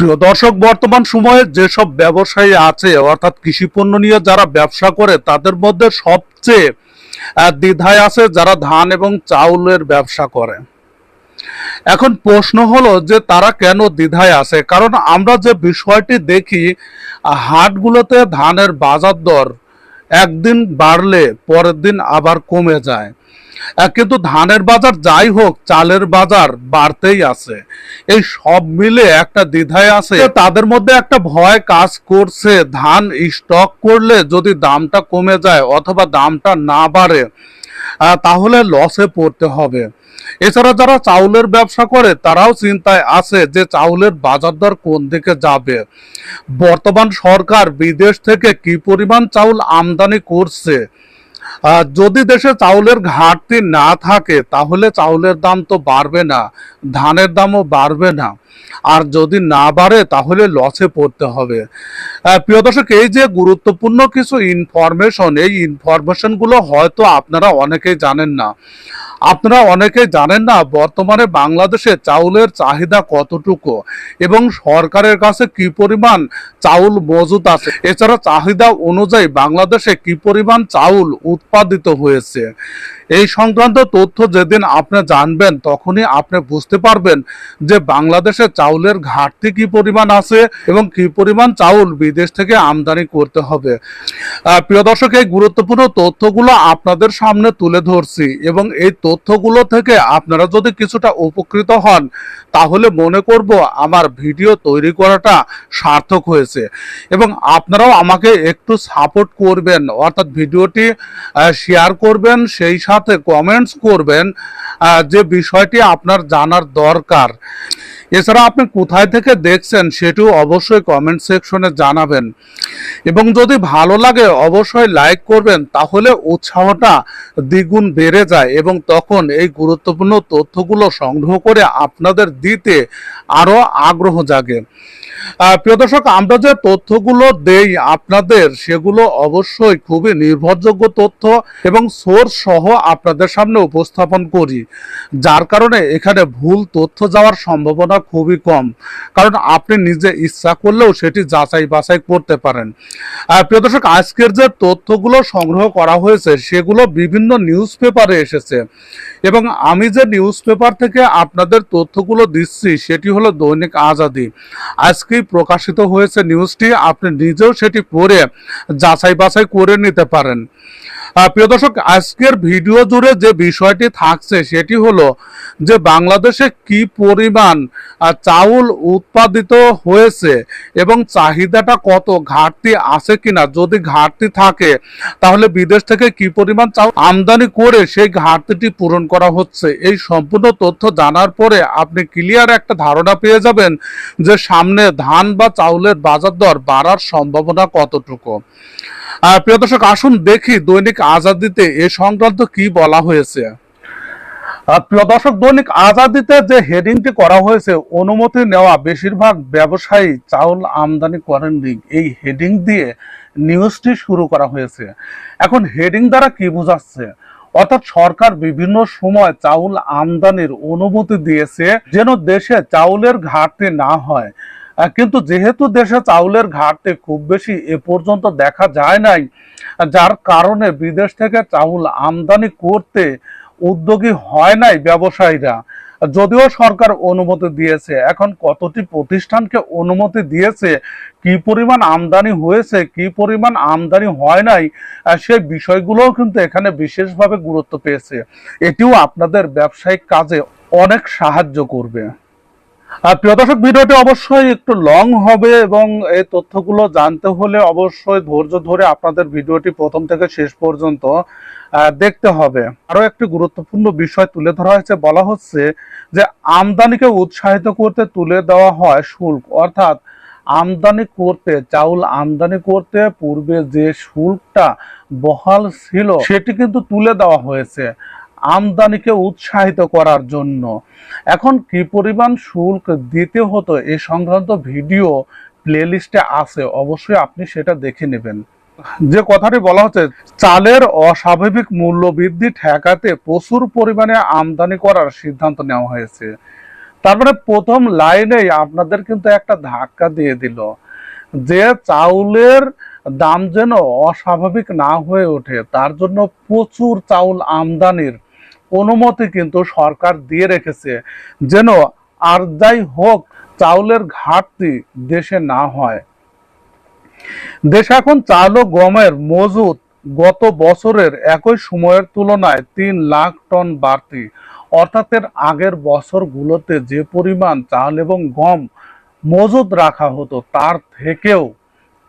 প্রিয় দর্শক, বর্তমান সময়ে যেসব ব্যবসায়ী আছে, অর্থাৎ কৃষি পণ্য নিয়ে যারা ব্যবসা করে, তাদের মধ্যে সবচেয়ে দ্বিধায় আছে যারা ধান এবং চাউলের ব্যবসা করে। এখন প্রশ্ন হলো যে তারা কেন দ্বিধায় আছে? কারণ আমরা যে বিষয়টি দেখি, হাটগুলোতে ধানের বাজার দর একদিন বাড়লে পরের দিন আবার কমে যায়। কিন্তু ধানের বাজার যাই হোক, চালের বাজার বাড়তেই আছে। এই সব মিলে একটা দ্বিধায় আছে। তাদের মধ্যে একটা ভয় কাজ করছে। ধান স্টক করলে যদি দামটা কমে যায় অথবা দামটা না বাড়ে তাহলে লসে পড়তে হবে। এছাড়া যারা চাউলের ব্যবসা করে, তারাও চিন্তায় আছে যে চাউলের বাজার দর কোন দিকে যাবে। বর্তমান সরকার বিদেশ থেকে কি পরিমাণ চাউল আমদানি করছে? যদি দেশে চাউলের ঘাটতি না থাকে, তাহলে চাউলের দাম তো বাড়বে না, ধানের দামও বাড়বে না। আর যদি না বাড়ে, তাহলে লসে পড়তে হবে। প্রিয় দর্শক, এই যে গুরুত্বপূর্ণ কিছু ইনফরমেশন এই ইনফরমেশনগুলো হয়তো আপনারা অনেকেই জানেন না। আপনারা অনেকেই জানেন না, বর্তমানে বাংলাদেশে চাউলের চাহিদা কতটুকু এবং সরকারের কাছে কি পরিমাণ চাউল মজুদ আছে? এছাড়া চাহিদা অনুযায়ী বাংলাদেশে কি পরিমাণ চাউল উৎপাদিত হয়েছে। এই সংক্রান্ত তথ্য যেদিন আপনি জানবেন, তখনই আপনি বুঝতে পারবেন যে বাংলাদেশে চাউলের ঘাটতি কি পরিমাণ আছে এবং কি পরিমাণ চাউল বিদেশ থেকে আমদানি করতে হবে। প্রিয় দর্শক, এই গুরুত্বপূর্ণ তথ্যগুলো আপনাদের সামনে তুলে ধরছি এবং এই তথ্যগুলো থেকে আপনারা যদি কিছুটা উপকৃত হন, তাহলে মনে করব আমার ভিডিও তৈরি করাটা সার্থক হয়েছে এবং আপনারাও আমাকে একটু সাপোর্ট করবেন, অর্থাৎ ভিডিওটি শেয়ার করবেন, সেই সাথে কমেন্টস করবেন যে বিষয়টি আপনার জানার দরকার। এছাড়া আপনি কোথায় থেকে দেখছেন সেটিও অবশ্যই কমেন্ট সেকশনে জানাবেন। এবং যদি ভালো লাগে, অবশ্যই লাইক করবেন, তাহলে উৎসাহটা দ্বিগুণ বেড়ে যায় এবং তখন এই গুরুত্বপূর্ণ তথ্যগুলো সংগ্রহ করে আপনাদের দিতে আরও আগ্রহ জাগে। প্রিয় দর্শক, আমরা যে তথ্যগুলো দেই আপনাদের, সেগুলো অবশ্যই খুবই নির্ভরযোগ্য তথ্য এবং সোর্স সহ আপনাদের সামনে উপস্থাপন করি। যার কারণে এখানে ভুল তথ্য যাওয়ার সম্ভাবনা খুবই কম। কারণ আপনি নিজে ইচ্ছা করলেও সেটি যাচাই বাছাই করতে পারেন। প্রিয় দর্শক, আজকের যে তথ্যগুলো সংগ্রহ করা হয়েছে, সেগুলো বিভিন্ন নিউজ পেপারে এসেছে। এবং আমি যে নিউজ পেপার থেকে আপনাদের তথ্যগুলো দিচ্ছি, সেটি হলো দৈনিক আজাদি। আজকেই প্রকাশিত হয়েছে নিউজটি আপনি নিজেও সেটি পড়ে যাচাই বাছাই করে নিতে পারেন। প্রিয় দর্শক, আজকের ভিডিও জুড়ে যে বিষয়টি থাকছে সেটি হলো যে বাংলাদেশে কি পরিমাণ চাউল উৎপাদিত হয়েছে এবং চাহিদাটা কত, ঘাটতি আছে কিনা? যদি ঘাটতি থাকে, তাহলে বিদেশ থেকে কি পরিমাণ চাউল আমদানি করে সেই ঘাটতিটি পূরণ করা হচ্ছে? এই সম্পূর্ণ তথ্য জানার পরে আপনি ক্লিয়ার একটা ধারণা পেয়ে যাবেন যে সামনে ধান বা চাউলের বাজার দর বাড়ার সম্ভাবনা কতটুকু। প্রিয় দর্শক, আসুন দেখি দৈনিক আজাদিতে এ সংক্রান্ত কি বলা হয়েছে। প্রিয় দর্শক, দৈনিক আজাদিতে যে হেডিংটি করা হয়েছে, অনুমতি নেওয়া বেশিরভাগ ব্যবসায়ী চাউল আমদানি করেননি। এই হেডিং দিয়ে নিউজটি শুরু করা হয়েছে। এখন হেডিং দ্বারা কি বোঝাচ্ছে? অর্থাৎ সরকার বিভিন্ন সময় চাউল আমদানির অনুমতি দিয়েছে, যেন দেশে চাউলের ঘাটতি না হয়। কিন্তু যেহেতু দেশে চাউলের ঘাটতি খুব বেশি, এ পর্যন্ত দেখা যায় নাই। যার কারণে বিদেশ থেকে চাউল আমদানি করতে উদ্যোগী হয় নাই ব্যবসায়ীরা। যদিও সরকার অনুমতি দিয়েছে, এখন কতটি প্রতিষ্ঠানকে অনুমতি দিয়েছে, কি পরিমাণ আমদানি হয়েছে, কি পরিমাণ আমদানি হয় নাই সেই বিষয়গুলোও কিন্তু এখানে বিশেষভাবে গুরুত্ব পেয়েছে। এটিও আপনাদের ব্যবসায়িক কাজে অনেক সাহায্য করবে। প্রিয় দর্শক, ভিডিওটি অবশ্যই একটু লং হবে এবং এই তথ্যগুলো জানতে হলে অবশ্যই ধৈর্য ধরে আপনাদের ভিডিওটি প্রথম থেকে শেষ পর্যন্ত দেখতে হবে। আরও একটি গুরুত্বপূর্ণ বিষয় তুলে ধরা হয়েছে, বলা হচ্ছে যে আমদানিকে উৎসাহিত করতে তুলে দেওয়া হয় শুল্ক। অর্থাৎ আমদানি করতে, চাউল আমদানি করতে পূর্বে যে শুল্কটা বহাল ছিল, সেটি কিন্তু তুলে দেওয়া হয়েছে। আমদানিকে উৎসাহিত করার জন্য। এখন কি পরিমাণ শুল্ক দিতে হতো এ সংক্রান্ত ভিডিও প্লেলিস্টে আছে, অবশ্যই আপনি সেটা দেখে নেবেন। যে কথাটি বলা হচ্ছে, চালের অস্বাভাবিক মূল্য বৃদ্ধি ঠেকাতে প্রচুর পরিমাণে আমদানি করার সিদ্ধান্ত নেওয়া হয়েছে। তারপরে প্রথম লাইনেই আপনাদের কিন্তু একটা ধাক্কা দিয়ে দিল যে চাউলের দাম যেন অস্বাভাবিক না হয়ে ওঠে, তার জন্য প্রচুর চাউল আমদানির অনুমতি কিন্তু সরকার দিয়ে রেখেছে, যেন আর যাই হোক চাউলের ঘাটতি দেশে না হয়। দেশে এখন চাল ও গমের মজুদ গত বছরের একই সময়ের তুলনায় তিন লাখ টন বাড়তি। অর্থাৎ এর আগের বছরগুলোতে যে পরিমাণ চাল এবং গম মজুদ রাখা হতো, তার থেকেও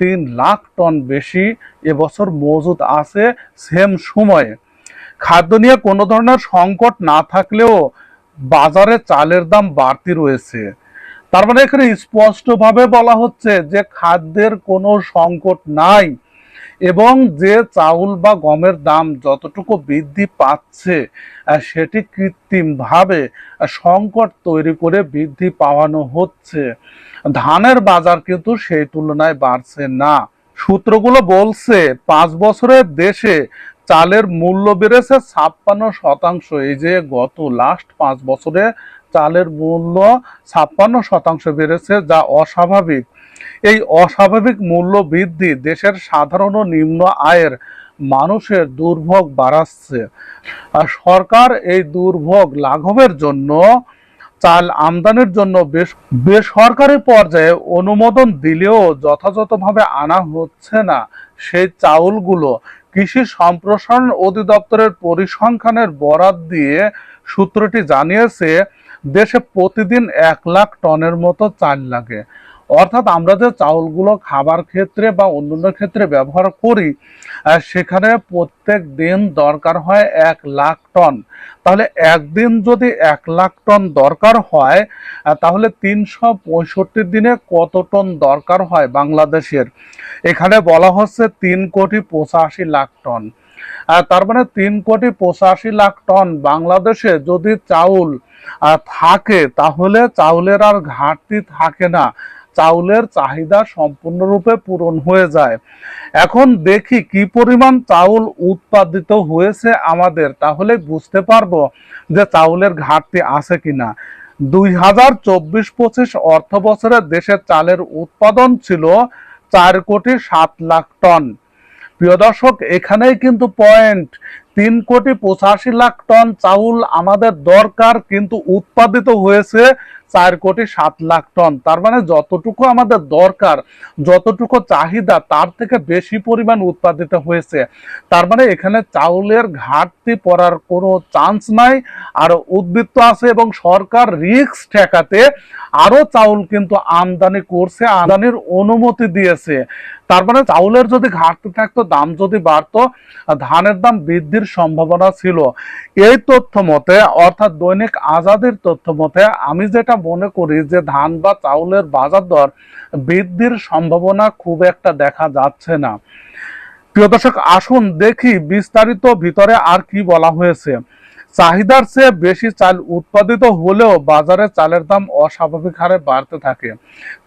তিন লাখ টন বেশি এবছর মজুদ আছে সেম সময়ে। খাদ্য নিয়ে কোনো ধরনের সংকট না থাকলেও বাজারে চালের দাম বাড়তি রয়েছে। তার মানে এখানে স্পষ্টভাবে বলা হচ্ছে যে খাদ্যের কোনো সংকট নাই এবং যে চাউল বা গমের দাম যতটুকু বৃদ্ধি পাচ্ছে সেটি কৃত্রিমভাবে সংকট তৈরি করে বৃদ্ধি পাওয়ানো হচ্ছে। ধানের বাজার কিন্তু সেই তুলনায় বাড়ছে না। সূত্রগুলো বলছে, পাঁচ বছরের দেশে চালের মূল্য বেড়েছে ছাপ্পান্ন শতাংশ। এই যে গত লাস্ট পাঁচ বছরে চালের মূল্য ছাপ্পান্ন শতাংশ বেড়েছে, যা অস্বাভাবিক। এই অস্বাভাবিক মূল্য বৃদ্ধি দেশের সাধারণ নিম্ন আয়ের মানুষের দুর্ভোগ বাড়াচ্ছে। আর সরকার এই দুর্ভোগ লাঘবের জন্য চাল আমদানির জন্য বেশ বেসরকারি পর্যায়ে অনুমোদন দিলেও যথাযথভাবে আনা হচ্ছে না। সেই চাউলগুলো কৃষি সম্প্রসারণ অধিদপ্তরের পরিসংখ্যানের বরাদ দিয়ে সূত্রটি জানিয়েছে, দেশে প্রতিদিন এক লাখ টনের মতো চাল লাগে। অর্থাৎ আমরা যে চাউলগুলো খাবার ক্ষেত্রে বা অন্যান্য ক্ষেত্রে ব্যবহার করি সেখানে প্রত্যেক দিন দরকার হয় এক লাখ টন। তাহলে একদিন যদি এক লাখ টন দরকার হয় তাহলে তিনশো পঁয়ষট্টি দিনে কত টন দরকার হয় বাংলাদেশের? এখানে বলা হচ্ছে তিন কোটি পঁচাশি লাখ টন। তার মানে তিন কোটি পঁচাশি লাখ টন বাংলাদেশে যদি চাউল থাকে, তাহলে চাউলের আর ঘাটতি থাকে না। চাউলের চাহিদা সম্পূর্ণরূপে পূরণ হয়ে যায়। এখন দেখি কি পরিমাণ চাউল উৎপাদিত হয়েছে আমাদের, তাহলে বুঝতে পারব যে চাউলের ঘাটতি আছে কিনা। দুই হাজার চব্বিশ পঁচিশ অর্থ বছরে দেশের চালের উৎপাদন ছিল চার কোটি সাত লাখ টন। প্রিয় দর্শক, এখানেই কিন্তু পয়েন্ট। তিন কোটি পঁচাশি লাখ টন চাউল আমাদের দরকার, কিন্তু উৎপাদিত হয়েছে চার কোটি সাত লাখ টন। তার মানে যতটুকু আমাদের দরকার, যতটুকু চাহিদা, তার থেকে বেশি পরিমাণ উৎপাদিত হয়েছে। তার মানে এখানে চাউলের ঘাটতি পড়ার কোনো চান্স নাই, আর উদ্বৃত্ত আছে এবং সরকার রিস্ক ঠেকাতে আরও চাউল কিন্তু আমদানি করছে, আমদানির অনুমতি দিয়েছে। তার মানে চাউলের যদি ঘাটতি থাকতো, দাম যদি বাড়তো, ধানের দাম বৃদ্ধির সম্ভাবনা ছিল। এই তথ্য মতে, অর্থাৎ দৈনিক আজাদের তথ্য মতে, আমি যেটা মনে করি যে ধান বা চাউলের বাজার দর বৃদ্ধির সম্ভাবনা খুব একটা দেখা যাচ্ছে না। প্রিয় দর্শক, আসুন দেখি বিস্তারিত ভিতরে আর কি বলা হয়েছে। চাহিদার চেয়ে বেশি চাল উৎপাদিত হলেও বাজারে চালের দাম অস্বাভাবিক হারে বাড়তে থাকে।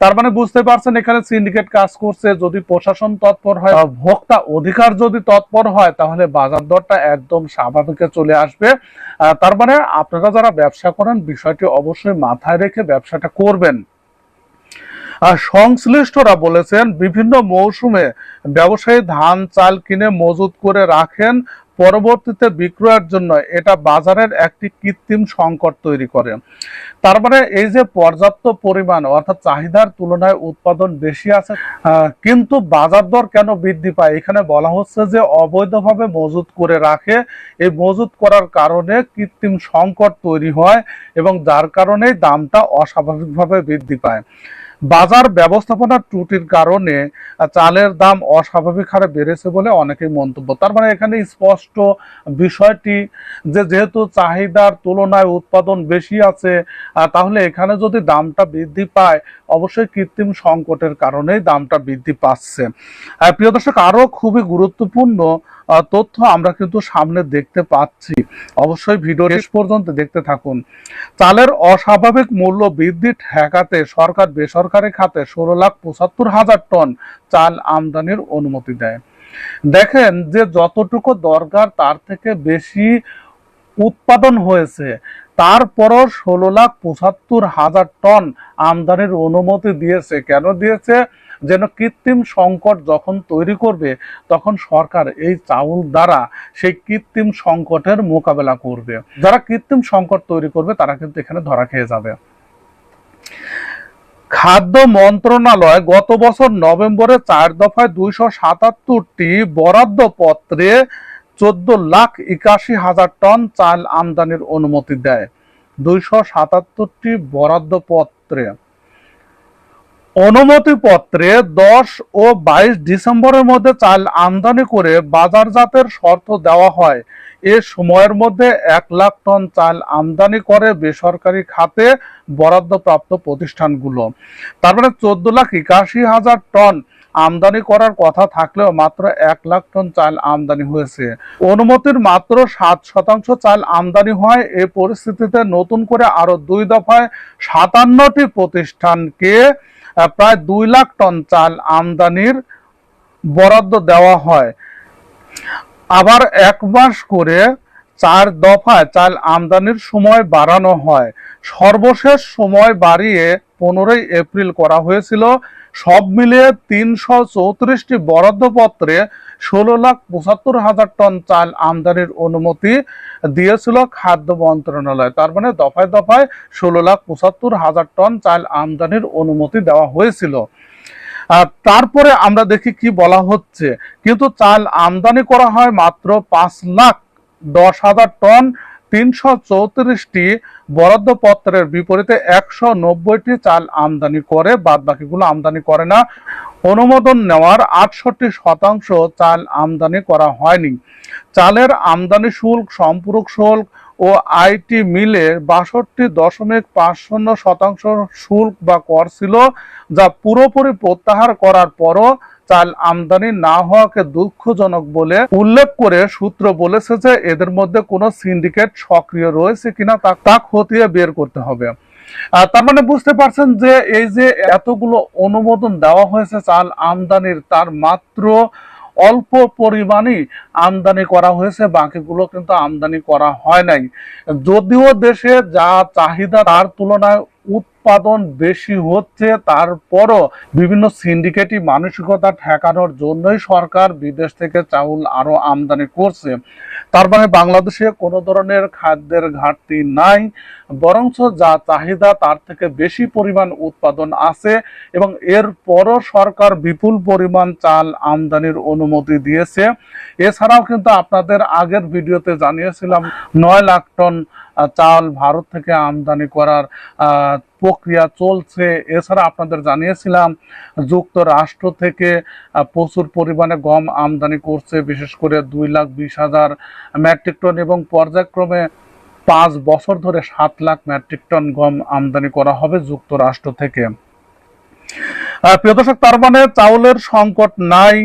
তার মানে বুঝতে পারছেন, এখানে সিন্ডিকেট কাজ করছে। যদি প্রশাসন তৎপর হয় ভোক্তা অধিকার যদি তৎপর হয়, তাহলে বাজার দরটা একদম স্বাভাবিকে চলে আসবে। তার মানে আপনারা যারা ব্যবসা করেন, বিষয়টি অবশ্যই মাথায় রেখে ব্যবসাটা করবেন। সংশ্লিষ্টরা বলেছেন, বিভিন্ন মৌসুমে ব্যবসায়ী ধান, চাল কিনে মজুত করে রাখেন। পরবর্তীতে বিক্রয়ের জন্য এটা বাজারের একটি কৃত্রিম সংকট তৈরি করে। তার মানে এই যে পর্যাপ্ত পরিমাণ অর্থাৎ চাহিদার তুলনায় উৎপাদন বেশি আছে কিন্তু বাজার দর কেন বৃদ্ধি পায়? এখানে বলা হচ্ছে যে অবৈধভাবে মজুত করে রাখে। এই মজুত করার কারণে কৃত্রিম সংকট তৈরি হয় এবং যার কারণে দামটা অস্বাভাবিকভাবে বৃদ্ধি পায়। বাজার ব্যবস্থাপনার ত্রুটির কারণে চালের দাম অস্বাভাবিক হারে বেড়েছে বলে অনেকেই মন্তব্য। তার মানে এখানে স্পষ্ট বিষয়টি যে যেহেতু চাহিদার তুলনায় উৎপাদন বেশি আছে তাহলে এখানে যদি দামটা বৃদ্ধি পায়, অবশ্যই কৃত্রিম সংকটের কারণেই দামটা বৃদ্ধি পাচ্ছে। প্রিয় দর্শক আরও খুবই গুরুত্বপূর্ণ তথ্য আমরা কিন্তু সামনে দেখতে পাচ্ছি। অবশ্যই ভিডিও শেষ পর্যন্ত দেখতে থাকুন। চালের অস্বাভাবিক মূল্য বৃদ্ধি ঠেকাতে সরকার বেসরকারি খাতে ষোলো লাখ পঁচাত্তর হাজার টন চাল আমদানির অনুমতি দেয়। দেখেন যে যতটুকু দরকার তার থেকে বেশি উৎপাদন হয়েছে। তারপরও ষোলো লাখ পঁচাত্তর হাজার টন আমদানির অনুমতি দিয়েছে। কেন দিয়েছে? যেন কৃত্রিম সংকট যখন তৈরি করবে, তখন সরকার এই চাউল দ্বারা সেই কৃত্রিম সংকটের মোকাবেলা করবে। যারা কৃত্রিম সংকট তৈরি করবে, তারা কিন্তু এখানে ধরা খেয়ে যাবে। খাদ্য মন্ত্রণালয় গত বছর নভেম্বরে চার দফায় দুইশো সাতাত্তরটি বরাদ্দ পত্রে চোদ্দ লাখ একাশি হাজার টন চাল আমদানির অনুমতি দেয়। দুইশো সাতাত্তরটি বরাদ্দ পত্রে অনুমতি পত্রে দশ ও বাইশ ডিসেম্বরের মধ্যে চাল আমদানি করে বাজারজাতের শর্ত দেওয়া হয়। এ সময়ের মধ্যে এক লাখ টন চাল আমদানি করে বেসরকারি খাতে বরাদ্দপ্রাপ্ত প্রতিষ্ঠানগুলো। তার মানে চোদ্দ লাখ একাশি হাজার টন আমদানি করার কথা থাকলেও মাত্র এক লাখ টন চাল আমদানি হয়েছে। অনুমতির মাত্র সাত শতাংশ চাল আমদানি হয়। এ পরিস্থিতিতে নতুন করে আরও দুই দফায় সাতান্নটি প্রতিষ্ঠানকে প্রায় দুই লাখ টন চাল আমদানির বরাদ্দ দেওয়া হয়। আবার এক মাস করে চার দফায় চাল আমদানির সময় বাড়ানো হয়। সর্বশেষ সময় বাড়িয়ে পনেরোই এপ্রিল করা হয়েছিল। সব মিলিয়ে তিনশো চৌত্রিশটি বরাদ্দপত্রে ষোলো লাখ পঁচাত্তর হাজার টন চাল আমদানির অনুমতি দিয়েছিল খাদ্য মন্ত্রণালয়। তার মানে দফায় দফায় ষোলো লাখ পঁচাত্তর হাজার টন চাল আমদানির অনুমতি দেওয়া হয়েছিল। তারপরে আমরা দেখি কি বলা হচ্ছে। কিন্তু চাল আমদানি করা হয় মাত্র পাঁচ লাখ দশ হাজার টন তিনশো চৌত্রিশটি বরাদ্দপত্রের বিপরীতে একশো নব্বইটি চাল আমদানি করে বাদ বাকিগুলো আমদানি করে না। অনুমোদন নেওয়ার আটষট্টি শতাংশ চাল আমদানি করা হয়নি। চালের আমদানি শুল্ক, সম্পূরক শুল্ক ও আইটি মিলে বাষট্টি দশমিক পাঁচ শূন্য শতাংশ শুল্ক বা কর ছিল, যা পুরোপুরি প্রত্যাহার করার পরও চাল আমদানি না হওয়াকে দুঃখজনক বলে উল্লেখ করে সূত্র বলেছে যে এদের মধ্যে কোনো সিন্ডিকেট সক্রিয় রয়েছে কিনা তা তা খতিয়ে বের করতে হবে। তার মানে বুঝতে পারছেন যে এই যে এতগুলো অনুমোদন দেওয়া হয়েছে, চাল আমদানির তার মাত্র অল্প পরিমাণই আমদানি করা হয়েছে, বাকিগুলো কিন্তু আমদানি করা হয় নাই। যদিও দেশে যা চাহিদা তার তুলনায় উৎপাদন বেশি হচ্ছে, তারপরও বিভিন্ন সিন্ডিকেটই মানসিকতা ঠেকানোর জন্যই সরকার বিদেশ থেকে চাউল আরও আমদানি করছে। তার মানে বাংলাদেশে কোনো ধরনের খাদ্যের ঘাটতি নাই, বরঞ্চ যা চাহিদা তার থেকে বেশি পরিমাণ উৎপাদন আছে এবং এরপরও সরকার বিপুল পরিমাণ চাল আমদানির অনুমতি দিয়েছে। এছাড়াও কিন্তু আপনাদের আগের ভিডিওতে জানিয়েছিলাম, নয় লাখ টন চাল ভারত থেকে আমদানি করার প্রক্রিয়া চলছে। এছাড়া আপনাদের জানিয়েছিলাম, যুক্তরাষ্ট্র থেকে প্রচুর পরিমাণে গম আমদানি করছে, বিশেষ করে দুই লাখ বিশ হাজার মেট্রিক টন এবং পর্যায়ক্রমে পাঁচ বছর ধরে সাত লাখ মেট্রিক টন গম আমদানি করা হবে যুক্তরাষ্ট্র থেকে। প্রিয় দর্শক, তার মানে চাউলের সংকট নাই।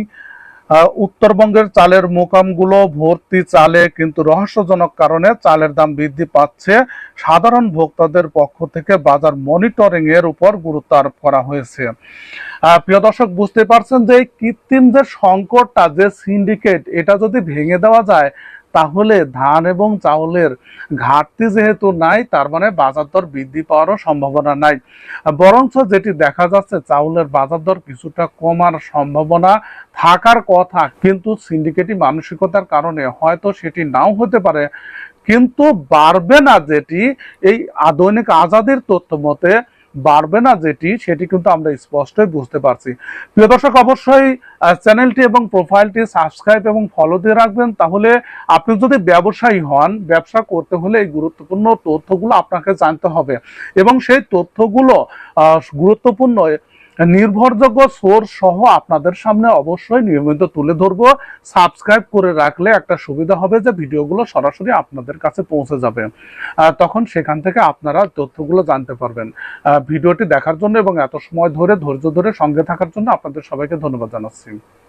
উত্তরবঙ্গের চালের মোকামগুলো ভর্তি চালে কিন্তু রহস্যজনক কারণে চালের দাম বৃদ্ধি পাচ্ছে। সাধারণ ভোক্তাদের পক্ষ থেকে বাজার মনিটরিং এর উপর গুরুত্ব আরোপ করা হয়েছে। প্রিয় দর্শক, বুঝতে পারছেন যে এই কৃত্রিম যে সংকটটা যে সিন্ডিকেট, এটা যদি ভেঙে দেওয়া যায় তাহলে ধান এবং চাউলের ঘাটতি যেহেতু নাই, তার মানে বাজার দর বৃদ্ধি পাওয়ারও সম্ভাবনা নাই। বরঞ্চ যেটি দেখা যাচ্ছে, চাউলের বাজার দর কিছুটা কমার সম্ভাবনা থাকার কথা, কিন্তু সিন্ডিকেটি মানসিকতার কারণে হয়তো সেটি নাও হতে পারে। কিন্তু বাড়বে না যেটি, এই আধুনিক আজাদের তথ্য মতে বাড়বে না যেটি, সেটি কিন্তু আমরা স্পষ্টই বুঝতে পারছি। প্রিয় দর্শক, অবশ্যই চ্যানেলটি এবং প্রোফাইলটি সাবস্ক্রাইব এবং ফলো দিয়ে রাখবেন, তাহলে আপনি যদি ব্যবসায়ী হন, ব্যবসা করতে হলে এই গুরুত্বপূর্ণ তথ্যগুলো আপনাকে জানতে হবে। এবং সেই তথ্যগুলো গুরুত্বপূর্ণ নির্ভরযোগ্য সোর্স সহ আপনাদের সামনে অবশ্যই নিয়মিত তুলে ধরব। সাবস্ক্রাইব করে রাখলে একটা সুবিধা হবে যে ভিডিওগুলো সরাসরি আপনাদের কাছে পৌঁছে যাবে। তখন সেখান থেকে আপনারা তথ্যগুলো জানতে পারবেন। ভিডিওটি দেখার জন্য এবং এত সময় ধরে, ধৈর্য ধরে সঙ্গে থাকার জন্য আপনাদের সবাইকে ধন্যবাদ জানাচ্ছি।